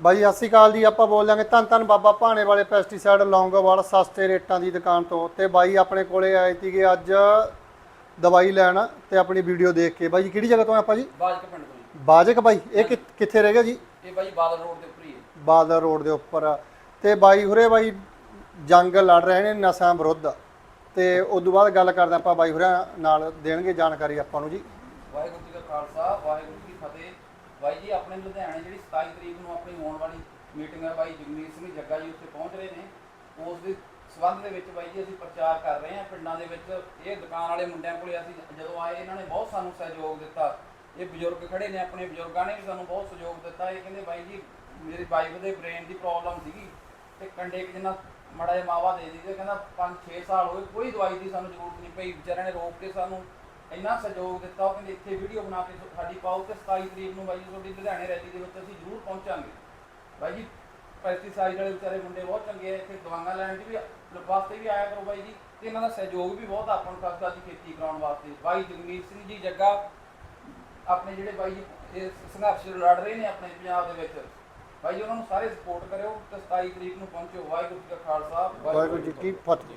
ਬਾਈ ਸਤਿ ਸ਼੍ਰੀ ਅਕਾਲ ਜੀ ਆਪਾਂ ਬੋਲ ਲਾਂਗੇ ਧੰਨ ਧੰਨ ਬਾਬਾ ਭਾਣੇ ਵਾਲੇ ਪੈਸਟੀਸਾਈਡ ਲੌਂਗੋਵਾਲ ਸਸਤੇ ਰੇਟਾਂ ਦੀ ਦੁਕਾਨ ਤੋਂ। ਤੇ ਬਾਈ ਆਪਣੇ ਕੋਲੇ ਆਏ ਸੀਗੇ ਅੱਜ ਦਵਾਈ ਲੈਣ ਤੇ ਆਪਣੀ ਵੀਡੀਓ ਦੇਖ ਕੇ। ਬਾਈ ਜੀ ਕਿਹੜੀ ਜਗ੍ਹਾ ਤੋਂ ਆਪਾਂ ਜੀ? ਬਾਜਕ ਪਿੰਡ ਤੋਂ ਜੀ। ਬਾਜਕ ਬਾਈ ਇਹ ਕਿ- ਕਿੱਥੇ ਰਹਿ ਗਿਆ ਜੀ? ਇਹ ਬਾਈ ਬਾਦਲ ਰੋਡ ਦੇ ਉੱਪਰ ਹੀ ਹੈ। ਬਾਦਲ ਰੋਡ ਦੇ ਉੱਪਰ। ਤੇ ਬਾਈ ਹੁਰੇ ਬਾਈ ਜੰਗ ਲੜ ਰਹੇ ਨੇ ਨਸ਼ਾ ਵਿਰੁੱਧ। ਤੇ ਉਸ ਤੋਂ ਬਾਅਦ ਗੱਲ ਕਰਦੇ ਆਪਾਂ ਬਾਈ ਹੁਰਿਆਂ ਨਾਲ ਦੇਣਗੇ ਜਾਣਕਾਰੀ ਆਪਾਂ ਨੂੰ ਜੀ। ਵਾਹਿਗੁਰੂ ਜੀ ਕਾ ਖਾਲਸਾ ਵਾਹਿਗੁਰੂ ਜੀ ਕੀ ਫਤਿਹ ਬਾਈ ਜੀ ਆਪਣੇ ਲੁਧਿਆਣੇ ਜਿਹੜੀ 27 ਤਰੀਕ ਨੂੰ ਆਪਣੀ ਹੋਣ ਵਾਲੀ ਮੀਟਿੰਗ ਹੈ ਬਾਈ ਜਗਮੀਤ ਸਿੰਘ ਜੱਗਾ ਜੀ ਉੱਥੇ ਪਹੁੰਚ ਰਹੇ ਨੇ। ਉਸ ਦੇ ਸਬੰਧ ਦੇ ਵਿੱਚ ਬਾਈ ਜੀ ਅਸੀਂ ਪ੍ਰਚਾਰ ਕਰ ਰਹੇ ਹਾਂ। ਪਿੰਡਾਂ ਦੇ ਵਿੱਚ ਇਹ ਦੁਕਾਨ ਵਾਲੇ ਮੁੰਡਿਆਂ ਕੋਲੇ ਅਸੀਂ ਜਦੋਂ ਆਏ, ਇਹਨਾਂ ਨੇ ਬਹੁਤ ਸਾਨੂੰ ਸਹਿਯੋਗ ਦਿੱਤਾ। ਇਹ ਬਜ਼ੁਰਗ ਖੜੇ ਨੇ, ਆਪਣੇ ਬਜ਼ੁਰਗਾਂ ਨੇ ਵੀ ਸਾਨੂੰ ਬਹੁਤ ਸਹਿਯੋਗ ਦਿੱਤਾ। ਇਹ ਕਹਿੰਦੇ, ਬਾਈ ਜੀ, ਮੇਰੀ ਵਾਈਫ ਦੇ ਬ੍ਰੇਨ ਦੀ ਪ੍ਰੋਬਲਮ ਸੀਗੀ ਤੇ ਕੰਡੇ ਜਿੰਨਾ ਮੜਾ ਜਿਹਾ ਮਾਵਾ ਦੇ ਦਿੱਤੇ। ਕਹਿੰਦਾ 5-6 ਸਾਲ ਹੋਏ, ਕੋਈ ਦਵਾਈ ਦੀ ਸਾਨੂੰ ਜ਼ਰੂਰਤ ਨਹੀਂ ਪਈ। ਵਿਚਾਰਿਆਂ ਨੇ ਰੋਕ ਕੇ ਸਾਨੂੰ ਇੰਨਾ ਸਹਿਯੋਗ ਦਿੱਤਾ ਉਹ ਕਹਿੰਦੇ ਇੱਥੇ ਵੀਡੀਓ ਬਣਾ ਕੇ ਸਾਡੀ ਪਾਓ ਤੇ 27 ਤਰੀਕ ਨੂੰ ਬਾਈ ਜੀ ਤੁਹਾਡੀ ਲੁਧਿਆਣੇ ਰੈਲੀ ਦੇ ਵਿੱਚ ਅਸੀਂ ਜ਼ਰੂਰ ਪਹੁੰਚਾਂਗੇ। ਬਾਈ ਜੀ ਪੈਸਟੀਸਾਈਡ ਵਾਲੇ ਵਿਚਾਰੇ ਮੁੰਡੇ ਬਹੁਤ ਚੰਗੇ ਆ, ਇੱਥੇ ਦਵਾਈਆਂ ਲੈਣ ਦੀ ਵੀ ਵਾਸਤੇ ਵੀ ਆਇਆ ਕਰੋ ਬਾਈ ਜੀ ਤੇ ਇਹਨਾਂ ਦਾ ਸਹਿਯੋਗ ਵੀ ਬਹੁਤ ਆਪਾਂ ਨੂੰ ਕਰਦਾ ਜੀ ਖੇਤੀ ਕਰਾਉਣ ਵਾਸਤੇ। ਬਾਈ ਜਗਮੀਤ ਸਿੰਘ ਜੀ ਜੱਗਾ, ਆਪਣੇ ਜਿਹੜੇ ਬਾਈ ਜੀ ਇਹ ਸੰਘਰਸ਼ ਲੜ ਰਹੇ ਨੇ ਆਪਣੇ ਪੰਜਾਬ ਦੇ ਵਿੱਚ। ਬਾਈ ਜੀ, ਉਹਨਾਂ ਨੂੰ ਸਾਰੇ ਸਪੋਰਟ ਕਰਿਓ ਤੇ 27 ਤਰੀਕ ਨੂੰ ਪਹੁੰਚਿਓ। ਵਾਹਿਗੁਰੂ ਜੀ ਕਾ ਖਾਲਸਾ, ਵਾਹਿਗੁਰੂ ਜੀ ਕੀ ਫਤਿਹ।